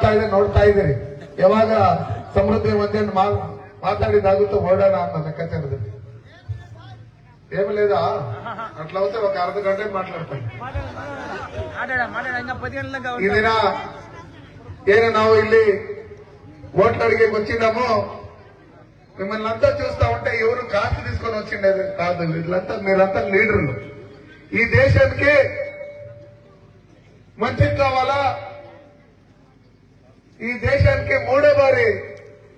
ಆಗ್ತಾ ಇದೆ ನೋಡ್ತಾ ಇದ್ದೀರಿ ಯಾವಾಗ ಸಮೃದ್ಧಿ ಒಂದೇ మాట్లాడిదాగుతూ ఓడానా అన్న లెక్కాచారదండి ఏమి లేదా అట్లా అవుతే ఒక అర్ధ గంట మాట్లాడతాను మాట్లాడా మాట్లాడా ఇంకా పది గంటలకు ఈ ದಿನ ಏನು ನಾವು ಇಲ್ಲಿ ఓట్లు అడిగి వచ్చినామో మిమ్మల్ని అంతా చూస్తా ఉంటే ఎవరు కాసు తీసుకొని వచ్చిండేది కాదు వీళ్ళంతా మీరంతా లీడర్లు ఈ దేశానికి మంచి కావాలా ఈ దేశానికి మూడో బారి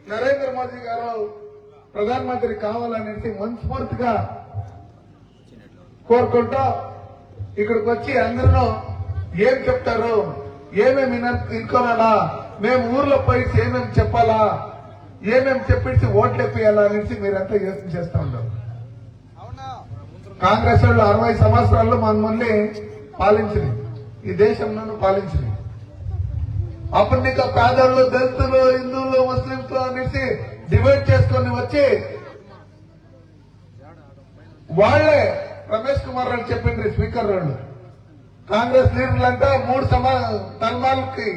నరేంద్ర మోదీ గారు ప్రధానమంత్రి కావాలనేసి మనస్ఫూర్తిగా కోరుకుంటూ ఇక్కడికి వచ్చి అందరూ ఏం చెప్తారు ఏమేమి ఇనుకోవాలా మేము ఊర్లో పోయి ఏమేమి చెప్పాలా ఏమేమి చెప్పించి ఓట్లు ఎప్పియాలా అనేసి మీరంతా యోచన చేస్తా ఉండవు కాంగ్రెస్ వాళ్ళు అరవై సంవత్సరాల్లో మమ్మల్ని పాలించింది ఈ దేశంలోనూ పాలించింది అప్పుడు నీకు పేదలు దళితులు హిందువులు ముస్లింలు అనేసి డివైడ్ చేసుకొని వచ్చి వాళ్ళే రమేష్ కుమార్ అని చెప్పిండ్రి స్పీకర్ వాళ్ళు. కాంగ్రెస్ లీడర్లంతా మూడు సమా తలమాలకి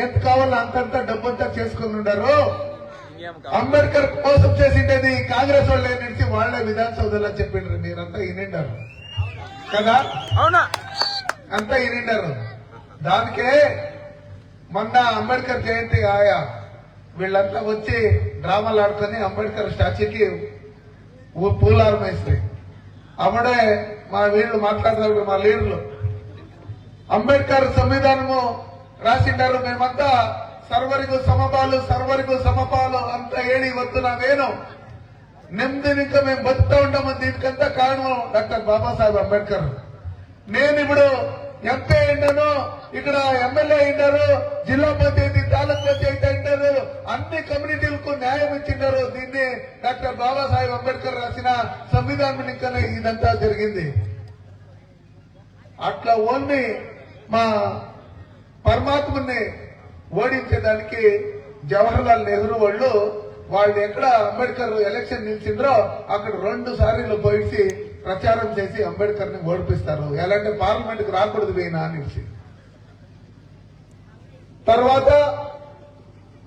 ఎంత కావాలో అంతంతా డబ్బంతా చేసుకుని ఉండారు. ఇంకేం అంబేద్కర్ మోసం చేసిండేది కాంగ్రెస్ వాళ్ళే నుంచి వాళ్ళే విధానసౌధలో చెప్పిండ్రు. మీరంతా వినిండారు. కదా? అవునా? అంతా వినిండారు. దానికే మొన్న అంబేద్కర్ జయంతి ఆయా వీళ్ళంతా వచ్చి డ్రామాలు ఆడుకొని అంబేద్కర్ స్టాచ్యూకి పూలారం వేస్తాయి అప్పుడే మా వీళ్ళు మాట్లాడతారు మా లీడర్లు అంబేద్కర్ సంవిధానము రాసిండారు మేమంతా సర్వరికు సమపాలు సర్వరికు సమపాలు అంతా ఏడి వద్దు నావేను నెమ్మదినిక మేము బతుకుతా ఉంటాము దీనికంతా కారణం డాక్టర్ బాబాసాహెబ్ అంబేద్కర్. నేను ఇప్పుడు ఎంపీ అయినాను ఇక్కడ ఎమ్మెల్యే అయినారు జిల్లా పంచాయతీ తాలూకు పంచాయతీ అయినారు అన్ని కమ్యూనిటీలకు న్యాయం ఇచ్చినారు దీన్ని డాక్టర్ బాబాసాహెబ్ అంబేద్కర్ రాసిన సంవిధానం ఇంకా ఇదంతా జరిగింది. అట్లా ఓన్లీ మా పరమాత్మని ఓడించేదానికి జవహర్లాల్ నెహ్రూ వాళ్ళు వాళ్ళు ఎక్కడ అంబేద్కర్ ఎలక్షన్ నిలిచిండ్రో అక్కడ రెండు సార్లు పోయిసి ప్రచారం చేసి అంబేద్కర్ని ఓడిపిస్తారు. ఎలాంటి పార్లమెంట్కు రాకూడదు వీణ అని తర్వాత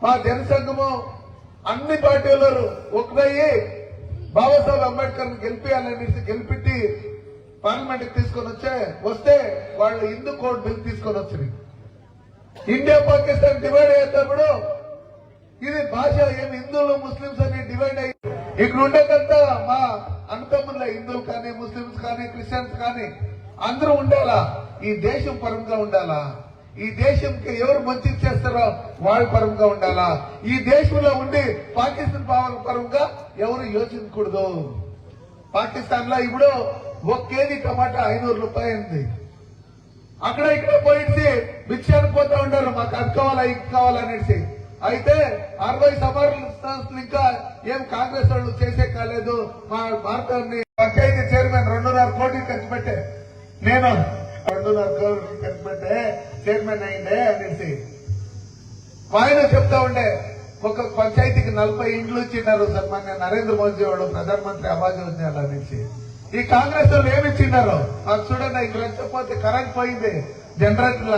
మా జనసంఘము అన్ని పార్టీలు ఒకటయ్యి బాబాసాహెబ్ అంబేద్కర్ని గెలిపించాలనేసి గెలిపెట్టి పార్లమెంట్ తీసుకొని వచ్చే వస్తే వాళ్ళు హిందూ కోడ్ బిల్ తీసుకొని వచ్చింది ఇండియా పాకిస్తాన్ డివైడ్ అయ్యేటప్పుడు ఇది భాష ఏం హిందువులు ముస్లింస్ అని డివైడ్ అయ్యి ఇక్కడ ఉండేదంతా మా అన్నతమ్ముల హిందువులు కానీ ముస్లింస్ కానీ క్రిస్టియన్స్ కానీ అందరూ ఉండాలా ఈ దేశం పరంగా ఉండాలా. ఈ దేశంకి ఎవరు మంచి చేస్తారో వాళ్ళ పరంగా ఉండాలా? ఈ దేశంలో ఉండి పాకిస్తాన్ పర- పరంగా ఎవరు యోచించకూడదు. పాకిస్తాన్లో ఇప్పుడు ఒక కేజీ టమాటా ఐనూరు రూపాయలు ఉంది అక్కడ ఇక్కడ పోయించి భిక్షానికి పోతా ఉంటారు మాకు అది కావాలా ఇది కావాలనేసి అయితే అరవై సంవత్సరాలు ఇంకా ఏం కాంగ్రెస్ వాళ్ళు చేసే కాలేదు. మా భారతాన్ని పంచాయతీ చైర్మన్ రెండున్నర కోటి ఖర్చు పెట్టే. నేను రెండున్నర కోటి ఖర్చు పెట్టే. చైర్మన్ అయిందే అనేసి. ఆయన చెప్తా ఉండే ఒక పంచాయతీకి నలభై ఇండ్లు ఇచ్చినారు సన్మాన్య నరేంద్ర మోదీ వాడు ప్రధానమంత్రి ఆవాజ్ యోజన నుంచి ఈ కాంగ్రెస్ వాళ్ళు ఏమి ఇచ్చినారు? మాకు చూడండి ఇక్కడ వచ్చకపోతే కరెంట్ పోయింది. జనరేటర్ల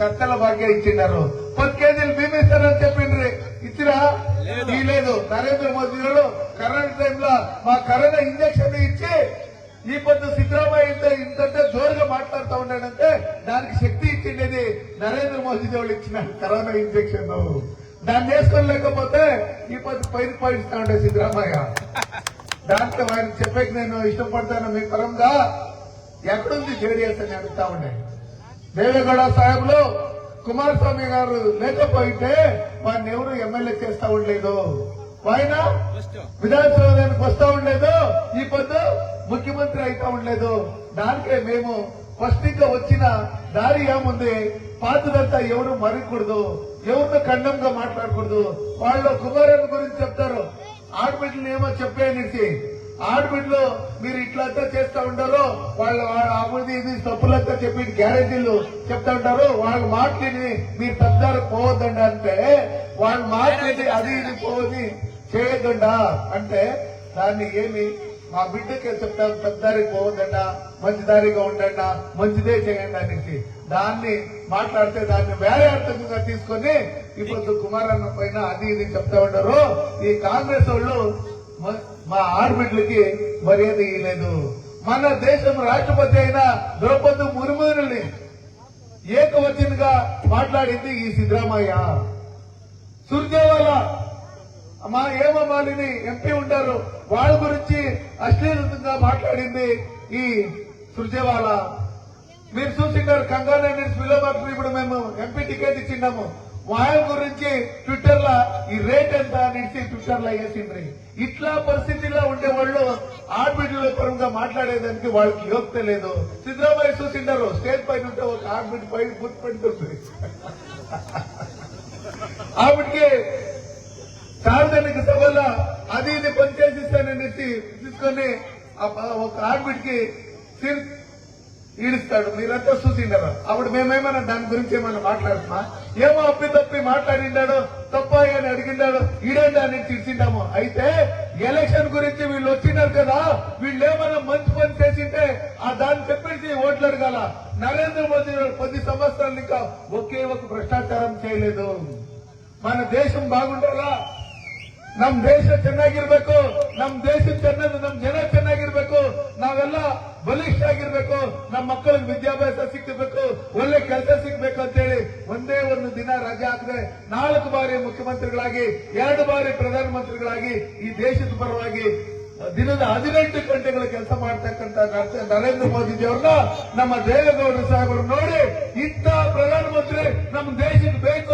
కత్తెల భాగ్యం ఇచ్చినారు. పది కేజీలు బియ్యం ఇస్తారని చెప్పిండ్రి ఇచ్చిరా? లేదు. నరేంద్ర మోదీ గారు కరెంట్ టైంలో మా కరోనా ఇంజక్షన్ ఇచ్చి ఈ పొద్దు సిద్ధరామయ్య ఇంత ఇంతంటే జోరుగా మాట్లాడుతూ ఉన్నాడంటే దానికి శక్తి ఇచ్చిండేది నరేంద్ర మోదీ దేవుడు ఇచ్చిన కరోనా ఇంజక్షన్. దాన్ని వేసుకోలేకపోతే ఈ పొద్దు పైన పడిస్తా ఉండే సిద్ధరామయ్య. దాంట్లో ఆయన చెప్పేకి నేను ఇష్టపడతాను మీ పరంగా ఎక్కడుంది జేడీఎస్ అని అడుగుతా ఉండే. దేవేగౌడ సాహెబ్లో కుమారస్వామి గారు లేకపోతే వారిని ఎవరు ఎమ్మెల్యే చేస్తా ఉండలేదు. ఆయన విధానసభకి వస్తా ఉండలేదు. ఈ పొద్దు ముఖ్యమంత్రి అయితే ఉండలేదు. దానికే మేము ఫస్ట్ ఇంకా వచ్చిన దారి ఏముంది? పాతదంతా ఎవరు మరకూడదు ఎవరితో ఖండంగా మాట్లాడకూడదు. వాళ్ళు కుమారుని గురించి చెప్తారు. ఆడబిడ్డలు ఏమో చెప్పేసి ఆడబిడ్డలు మీరు ఇట్లంతా చేస్తా ఉంటారు వాళ్ళు అభివృద్ధి ఇది తప్పులంతా చెప్పి గ్యారెంటీలు చెప్తా ఉంటారు వాళ్ళ మాటని మీరు తప్పుదారు పోవద్దండి అంటే వాళ్ళ మాటని అది ఇది పోవని చేయొద్దండా? అంటే దాన్ని ఏమి మా బిడ్డకి చెప్తాను పెద్దదారికి పోవద్దన్నా మంచి దారిగా ఉండండి మంచిదే చేయండి అనేసి. దాన్ని మాట్లాడితే దాన్ని వేరే అర్థంగా తీసుకొని ఇప్పుడు కుమారన్న పైన అది ఇది చెప్తా ఉంటారు ఈ కాంగ్రెస్ వాళ్ళు మా ఆడబిడ్డలకి మర్యాద ఇవ్వలేదు మన దేశం రాష్ట్రపతి అయిన ద్రౌపది ముర్ముని ఏకవచనంగా మాట్లాడింది ఈ సిద్ధరామయ్య. సుర్జేవాలా మా ఏమమాలిని ఎంపీ ఉంటారు. వాళ్ళ గురించి అశ్లీలంగా మాట్లాడింది ఈ సుర్జేవాల మీరు చూసింటారు కంగానే విలోమాకు ఇప్పుడు మేము ఎంపీ టికెట్ ఇచ్చిన్నాము వాళ్ళ గురించి ట్విట్టర్ లా ఈ రేట్ ఎంత అనేసి ట్విట్టర్ లా వేసిండ్రి. ఇట్లా పరిస్థితిలో ఉండే వాళ్ళు ఆర్బిట్ల పరంగా మాట్లాడేదానికి వాళ్ళకి యోగ్యత లేదు. సిద్ధరామయ్య చూసిండారు స్టేజ్ పైన ఉంటే ఒక ఆర్బిట్ పైన గుర్తుపెడుతుంది ఆవిడకి సార్వజనిక సభల్లో అది ఇది పనిచేసిస్తానని తీసుకొని ఒక ఆడబిడ్కి ఈడుస్తాడు. మీరంతా చూసిండారు అప్పుడు మేమేమైనా దాని గురించి ఏమైనా మాట్లాడుతున్నా ఏమో అప్పి తప్పి మాట్లాడిండాడో తప్ప అని అడిగిండాడు ఈడే అని తీర్చిండాము అయితే ఎలక్షన్ గురించి వీళ్ళు వచ్చినారు కదా వీళ్ళు ఏమైనా మంచి పని చేసింటే ఆ దాన్ని చెప్పేసి ఓట్లు అడగాల. నరేంద్ర మోదీ పది సంవత్సరాలు ఇంకా ఒకే ఒక భ్రష్టాచారం చేయలేదు. మన దేశం బాగుండాలా? ನಮ್ ದೇಶ ಚೆನ್ನಾಗಿರ್ಬೇಕು, ನಮ್ ದೇಶ ಚೆನ್ನಾಗಿ ನಮ್ ಜನ ಚೆನ್ನಾಗಿರ್ಬೇಕು, ನಾವೆಲ್ಲ ಬಲಿಷ್ಠ ಆಗಿರ್ಬೇಕು ನಮ್ಮ ಮಕ್ಕಳಿಗೆ ವಿದ್ಯಾಭ್ಯಾಸ ಸಿಕ್ಕಬೇಕು ಒಳ್ಳೆ ಕೆಲಸ ಸಿಗ್ಬೇಕು ಅಂತೇಳಿ ಒಂದೇ ಒಂದು ದಿನ ರಜೆ ಹಾಕದೆ ನಾಲ್ಕು ಬಾರಿ ಮುಖ್ಯಮಂತ್ರಿಗಳಾಗಿ, ಎರಡು ಬಾರಿ ಪ್ರಧಾನಮಂತ್ರಿಗಳಾಗಿ ಈ ದೇಶದ ಪರವಾಗಿ ದಿನದ ಹದಿನೆಂಟು ಗಂಟೆಗಳ ಕೆಲಸ ಮಾಡ್ತಕ್ಕಂತ ನರ- ನರೇಂದ್ರ ಮೋದಿಜಿ ಅವ್ರನ್ನ ನಮ್ಮ ದೇವೇಗೌಡರು ಸಾಹೇಬರು ನೋಡಿ ಇಂಥ ಪ್ರಧಾನಮಂತ್ರಿ ನಮ್ಮ ದೇಶಕ್ಕೆ ಬೇಕು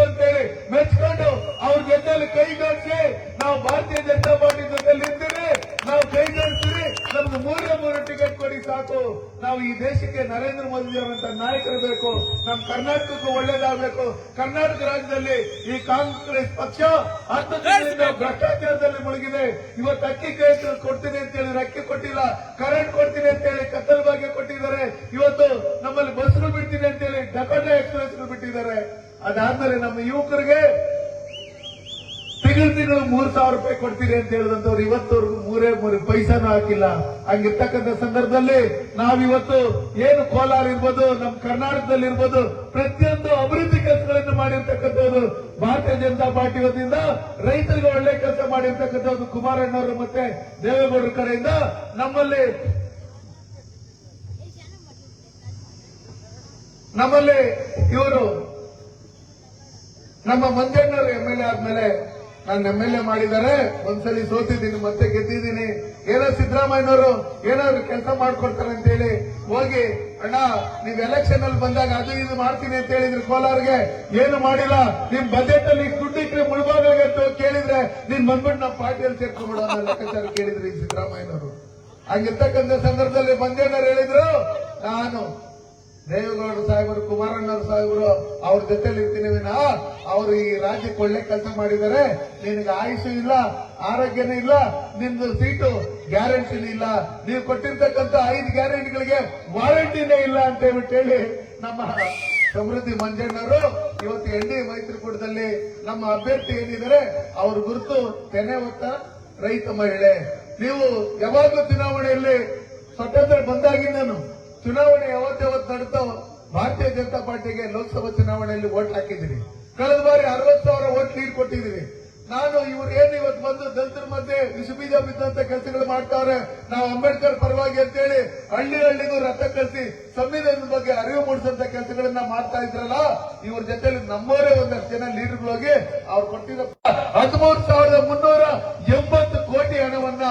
ನಾವು ಭಾರತೀಯ ಜನತಾ ಪಾರ್ಟಿ ಇದ್ದೀರಿ ನಾವು ಕೈ ಜೋಡಿಸ್ತೀರಿ ನಮ್ಗೆ ಮೂರೇ ಮೂರು ಟಿಕೆಟ್ ಕೊಡಿ ಸಾಕು. ನಾವು ಈ ದೇಶಕ್ಕೆ ನರೇಂದ್ರ ಮೋದಿ ಅವರಂತ ನಾಯಕರು ಬೇಕು. ನಮ್ಮ ಕರ್ನಾಟಕಕ್ಕೂ ಒಳ್ಳೇದಾಗಬೇಕು. ಕರ್ನಾಟಕ ರಾಜ್ಯದಲ್ಲಿ ಈ ಕಾಂಗ್ರೆಸ್ ಪಕ್ಷ ಹತ್ತು ದಿನದಿಂದ ಭ್ರಷ್ಟಾಚಾರದಲ್ಲಿ ಮುಳುಗಿದೆ. ಇವತ್ತು ಅಕ್ಕಿ ಕೈ ಕೊಡ್ತೀನಿ ಅಂತ ಹೇಳಿದ್ರೆ ಅಕ್ಕಿ ಕೊಟ್ಟಿಲ್ಲ ಕರೆಂಟ್ ಕೊಡ್ತೀನಿ ಅಂತ ಹೇಳಿ ಕತ್ತಲ ಭಾಗ್ಯ ಕೊಟ್ಟಿದ್ದಾರೆ. ಇವತ್ತು ನಮ್ಮಲ್ಲಿ ಬಸ್ಗಳು ಬಿಡ್ತೀನಿ ಅಂತ ಹೇಳಿ ಡಕೋಟಾ ಎಕ್ಸ್ಪ್ರೆಸ್ ಬಿಟ್ಟಿದ್ದಾರೆ. ಅದಾದ್ಮೇಲೆ ನಮ್ಮ ಯುವಕರಿಗೆ ತಿಂಗಳು ಮೂರ್ ಸಾವಿರ ರೂಪಾಯಿ ಕೊಡ್ತೀರಿ ಅಂತ ಹೇಳಿದಂತವ್ರು ಇವತ್ತವರೆಗೂ ಮೂರೇ ಮೂರು ಪೈಸಾನು ಹಾಕಿಲ್ಲ. ಹಂಗಿರ್ತಕ್ಕಂಥ ಸಂದರ್ಭದಲ್ಲಿ ನಾವಿವತ್ತು ಏನು ಕೋಲಾರ ಇರ್ಬೋದು, ನಮ್ಮ ಕರ್ನಾಟಕದಲ್ಲಿ ಇರ್ಬೋದು, ಪ್ರತಿಯೊಂದು ಅಭಿವೃದ್ಧಿ ಕೆಲಸಗಳನ್ನು ಮಾಡಿರ್ತಕ್ಕಂಥವ್ರು ಭಾರತೀಯ ಜನತಾ ಪಾರ್ಟಿ ವತಿಯಿಂದ ರೈತರಿಗೆ ಒಳ್ಳೆ ಕೆಲಸ ಮಾಡಿರ್ತಕ್ಕಂಥದ್ದು ಕುಮಾರಣ್ಣವರು ಮತ್ತೆ ದೇವೇಗೌಡರ ಕಡೆಯಿಂದ ನಮ್ಮಲ್ಲಿ ನಮ್ಮಲ್ಲಿ ಇವರು ನಮ್ಮ ಮಂಜಣ್ಣವರು ಎಂ ಎಲ್ ಎ ಆದ್ಮೇಲೆ ನಾನು ಎಂ ಎಲ್ ಎ ಮಾಡಿದ್ದಾರೆ, ಒಂದ್ಸಲಿ ಸೋತಿದ್ದೀನಿ, ಮತ್ತೆ ಗೆದ್ದಿದ್ದೀನಿ. ಏನೋ ಸಿದ್ದರಾಮಯ್ಯನವರು ಏನಾದ್ರು ಕೆಲಸ ಮಾಡ್ಕೊಡ್ತಾರೆ ಅಂತ ಹೇಳಿ ಹೋಗಿ, ಅಣ್ಣ, ನೀವ್ ಎಲೆಕ್ಷನ್ ಅಲ್ಲಿ ಬಂದಾಗ ಅದು ಇದು ಮಾಡ್ತೀನಿ ಅಂತ ಹೇಳಿದ್ರು ಕೋಲಾರ್ಗೆ, ಏನು ಮಾಡಿಲ್ಲ. ನಿಮ್ ಬಜೆಟ್ ಅಲ್ಲಿ ದುಡ್ಡಿಟ್ರೆ ಮುಳುಬಾಗಿಲಿಗೆ ಅಂತ ಕೇಳಿದ್ರೆ ನೀನ್ ಬಂದ್ಬಿಟ್ಟು ನಮ್ಮ ಪಾರ್ಟಿಯಲ್ಲಿ ಸೇರ್ಕೊಂಡ್ಬಿಡೋ ಲೆಕ್ಕಾಚಾರ ಕೇಳಿದ್ರಿ ಸಿದ್ದರಾಮಯ್ಯನವರು. ಹಂಗಿರ್ತಕ್ಕಂಥ ಸಂದರ್ಭದಲ್ಲಿ ಬಂದೇನಾರು ಹೇಳಿದ್ರು, ನಾನು ದೇವೇಗೌಡರು ಸಾಹೇಬರು ಕುಮಾರಣ್ಣವ್ರ ಸಾಹೇಬರು ಅವ್ರ ಜೊತೆಲಿ ಇರ್ತೀನಿ ವಿನ. ಅವರು ಈ ರಾಜ್ಯಕ್ಕೆ ಒಳ್ಳೆ ಕೆಲಸ ಮಾಡಿದ್ದಾರೆ. ನಿನಗೆ ಆಯುಷು ಇಲ್ಲ, ಆರೋಗ್ಯನೂ ಇಲ್ಲ ನಿಮ್ದು ಸೀಟು ಗ್ಯಾರಂಟಿನೂ ಇಲ್ಲ. ನೀವು ಕೊಟ್ಟಿರ್ತಕ್ಕಂಥ ಐದು ಗ್ಯಾರಂಟಿಗಳಿಗೆ ವಾರಂಟಿನೇ ಇಲ್ಲ ಅಂತ ಹೇಳ್ಬಿಟ್ಟು ಹೇಳಿ ನಮ್ಮ ಸಮೃದ್ಧಿ ಮಂಜಣ್ಣವರು ಇವತ್ತು ಡಿ ಮೈತ್ರಿಕೂಟದಲ್ಲಿ ನಮ್ಮ ಅಭ್ಯರ್ಥಿ ಏನಿದ್ದಾರೆ, ಅವ್ರ ಗುರುತು ತೆನೆ ಹೊತ್ತ ರೈತ ಮಹಿಳೆ. ನೀವು ಯಾವಾಗಲೂ ಚುನಾವಣೆಯಲ್ಲಿ ಸ್ವತಂತ್ರ ಬಂದಾಗಿಂದನು ಚುನಾವಣೆ ಯಾವತ್ತಾವತ್ತು ಯಾವತ್ತು ನಡೀತೋ ಭಾರತೀಯ ಜನತಾ ಪಾರ್ಟಿಗೆ ಲೋಕಸಭಾ ಚುನಾವಣೆಯಲ್ಲಿ ಓಟ್ ಹಾಕಿದ್ದೀನಿ. ಕಳೆದ ಬಾರಿ ಅರವತ್ತು ಸಾವಿರ ಓಟ್ ಲೀಡ್ ಕೊಟ್ಟಿದ್ದೀರಿ ನಾನು ಇವ್ರು ಏನು ಇವತ್ತು ಬಂದು ದಲಿತರ ಮಧ್ಯೆ ವಿಷಬೀಜ ಬಿದ್ದಂತ ಕೆಲಸಗಳು ಮಾಡ್ತಾವ್ರೆ, ನಾವು ಅಂಬೇಡ್ಕರ್ ಪರವಾಗಿ ಅಂತೇಳಿ ಹಳ್ಳಿ ಹಳ್ಳಿಗೂ ರಥ ಕಳಿಸಿ ಸಂವಿಧಾನದ ಬಗ್ಗೆ ಅರಿವು ಮೂಡಿಸಂತ ಕೆಲಸಗಳನ್ನ ಮಾಡ್ತಾ ಇದ್ರಲ್ಲ, ಇವ್ರ ಜೊತೆಲಿ ನಮ್ಮವರೇ ಒಂದಷ್ಟು ಜನ ಲೀಡರ್ಗಳೋಗಿ ಅವ್ರು ಕೊಟ್ಟಿರೋ ಹದಿಮೂರು ಸಾವಿರದ ಮುನ್ನೂರ ಎಂಬತ್ತು ಕೋಟಿ ಹಣವನ್ನ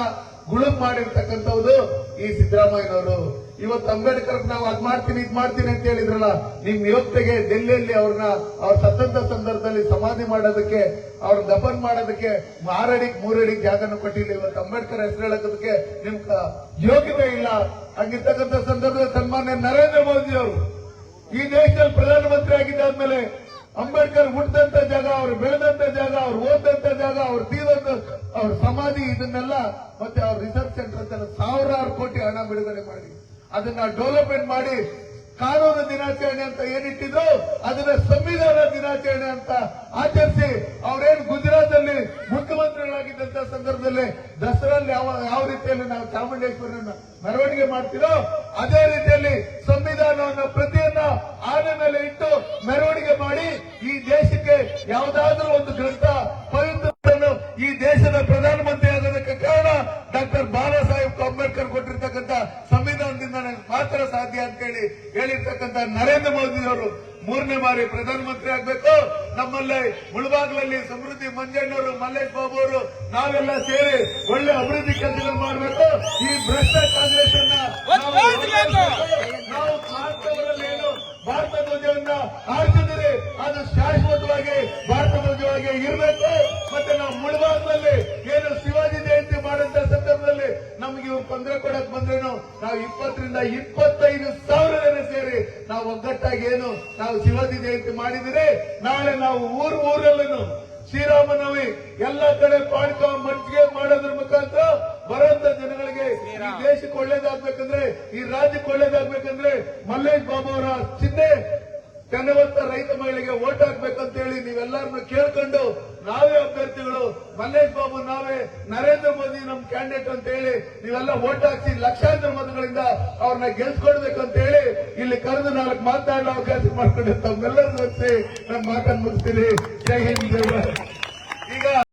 ಗುಳು ಮಾಡಿರ್ತಕ್ಕಂಥವ್ರು ಈ ಸಿದ್ದರಾಮಯ್ಯನವರು. ಇವತ್ತು ಅಂಬೇಡ್ಕರ್ ನಾವು ಅದ್ ಮಾಡ್ತೀನಿ, ಇದ್ ಮಾಡ್ತೀನಿ ಅಂತ ಹೇಳಿದ್ರಲ್ಲ ನಿಮ್ ಯೋಗ್ಯತೆಗೆ ಡೆಲ್ಲಿಯಲ್ಲಿ ಅವ್ರನ್ನ, ಅವ್ರ ಸತ್ತಂತ ಸಂದರ್ಭದಲ್ಲಿ ಸಮಾಧಿ ಮಾಡೋದಕ್ಕೆ, ಅವ್ರ ದಫನ್ ಮಾಡೋದಕ್ಕೆ ಆರಡಿಗೆ ಮೂರಡಿ ಜಾಗನ ಕೊಟ್ಟಿಲ್ಲ. ಇವತ್ತು ಅಂಬೇಡ್ಕರ್ ಹೆಸರು ಹೇಳೋದಕ್ಕೆ ನಿಮ್ ಯೋಗ್ಯತೆ ಇಲ್ಲ. ಹಂಗಿರ್ತಕ್ಕಂಥ ಸಂದರ್ಭದಲ್ಲಿ ಸನ್ಮಾನ್ಯ ನರೇಂದ್ರ ಮೋದಿ ಅವರು ಈ ದೇಶದಲ್ಲಿ ಪ್ರಧಾನಮಂತ್ರಿ ಆಗಿದ್ದಾದ್ಮೇಲೆ ಅಂಬೇಡ್ಕರ್ ಹುಟ್ಟದಂತ ಜಾಗ, ಅವ್ರು ಬೆಳೆದಂತ ಜಾಗ, ಅವ್ರು ಓದಂತ ಜಾಗ, ಅವ್ರು ತೀರಂತ ಅವ್ರ ಸಮಾಧಿ ಇದನ್ನೆಲ್ಲ ಮತ್ತೆ ಅವ್ರ ಅದನ್ನ ಡೆವಲಪ್ಮೆಂಟ್ ಮಾಡಿ ಕಾನೂನು ದಿನಾಚರಣೆ ಅಂತ ಏನಿಟ್ಟಿದ್ರು ಅದನ್ನ ಸಂವಿಧಾನ ದಿನಾಚರಣೆ ಅಂತ ಆಚರಿಸಿ ಅವರೇನು ಗುಜರಾತ್ ಅಲ್ಲಿ ಮುಖ್ಯಮಂತ್ರಿಗಳಾಗಿದ್ದಂತ ಸಂದರ್ಭದಲ್ಲಿ ದಸರಲ್ಲಿ ಯಾವ ಯಾವ ರೀತಿಯಲ್ಲಿ ನಾವು ಚಾಮುಂಡೇಶ್ವರನ ಮೆರವಣಿಗೆ ಮಾಡ್ತೀರೋ ಅದೇ ರೀತಿಯಲ್ಲಿ ಸಂವಿಧಾನವನ್ನ ಪ್ರತಿಯನ್ನ ಆನೆ ಮೇಲೆ ಇಟ್ಟು ಮೆರವಣಿಗೆ ಮಾಡಿ ಈ ದೇಶಕ್ಕೆ ಯಾವುದಾದ್ರೂ ಒಂದು ಗ್ರಂಥ ಪವಿತ್ರವನ್ನು ಈ ದೇಶದ ಪ್ರಧಾನಮಂತ್ರಿ ಆಗೋದಕ್ಕೆ ಕಾರಣ ಡಾಕ್ಟರ್ ಬಾಬಾ ಸಾಹೇಬ್ ಅಂಬೇಡ್ಕರ್ ಕೊಟ್ಟಿರ್ತಕ್ಕಂಥ ಮಾತ್ರ ಸಾಧ್ಯ ಅಂತ ಹೇಳಿರ್ತಕ್ಕಂಥ ನರೇಂದ್ರ ಮೋದಿ ಅವರು ಮೂರನೇ ಬಾರಿ ಪ್ರಧಾನಮಂತ್ರಿ ಆಗ್ಬೇಕು. ನಮ್ಮಲ್ಲೇ ಮುಳಬಾಗ್ಲಲ್ಲಿ ಸಮೃದ್ಧಿ ಮಂಜಣ್ಣವರು ಮಲ್ಲೇಶ್ ಬಾಬು ಅವರು ನಾವೆಲ್ಲ ಸೇರಿ ಒಳ್ಳೆ ಅಭಿವೃದ್ಧಿ ಕೆಲಸಗಳು ಮಾಡಬೇಕು. ಈ ಭ್ರಷ್ಟ ಕಾಂಗ್ರೆಸ್ ಅನ್ನ ನಾವು ಏನು? ಭಾರತ ಧ್ವಜವನ್ನ ಹಾರಿಸಿದರೆ ಅದು ಶಾಶ್ವತವಾಗಿ ಭಾರತ ಧ್ವಜವಾಗಿ ಇರಬೇಕು. ಮತ್ತೆ ನಾವು ಮುಳಬಾಗ್ಲಲ್ಲಿ ಏನು ನಾವು ಇಪ್ಪತ್ತರಿಂದ ಇಪ್ಪತ್ತೈದು ಸಾವಿರ ಜನ ಸೇರಿ ನಾವು ಒಗ್ಗಟ್ಟಾಗಿ ಏನು ನಾವು ಶಿವಾಜಿ ಜಯಂತಿ ಮಾಡಿದರೆ ನಾಳೆ ನಾವು ಊರು ಊರಲ್ಲೂ ಶ್ರೀರಾಮನವಿ ಎಲ್ಲ ಕಡೆ ಪಾಡ್ಕ ಮಟ್ಟಿಗೆ ಮಾಡೋದ್ರ ಮುಖಾಂತರ ಬರೋಂತ ಜನಗಳಿಗೆ ಈ ದೇಶಕ್ಕೆ ಒಳ್ಳೇದಾಗ್ಬೇಕಂದ್ರೆ ಈ ರಾಜ್ಯಕ್ಕೆ ಒಳ್ಳೇದಾಗ್ಬೇಕಂದ್ರೆ ಮಲ್ಲೇಶ್ ಬಾಬು ಅವರ ಕನವತ್ತ ರೈತ ಮಹಿಳೆಗೆ ಓಟ್ ಹಾಕ್ಬೇಕಂತ ಹೇಳಿ ನೀವೆಲ್ಲರನ್ನು ಕೇಳ್ಕೊಂಡು ನಾವೇ ಅಭ್ಯರ್ಥಿಗಳು, ಮಲ್ಲೇಶ್ ಬಾಬು ನಾವೇ, ನರೇಂದ್ರ ಮೋದಿ ನಮ್ ಕ್ಯಾಂಡಿಡೇಟ್ ಅಂತ ಹೇಳಿ ನೀವೆಲ್ಲ ಓಟ್ ಹಾಕಿಸಿ ಲಕ್ಷಾಂತರ ಮತಗಳಿಂದ ಅವ್ರನ್ನ ಗೆಲ್ಸ್ಕೊಡ್ಬೇಕಂತ ಹೇಳಿ ಇಲ್ಲಿ ಕರೆದು ನಾಲ್ಕು ಮಾತಾಡಲು ಅವಕಾಶ ಮಾಡ್ಕೊಂಡಿರ್ತಾವೆಲ್ಲರೂ ತಮ್ಮೆಲ್ಲರೂ ನನ್ನ ಮಾತನ್ನು ಮುಗಿಸ್ತೀನಿ. ಜೈ ಹಿಂದ್ ಈಗ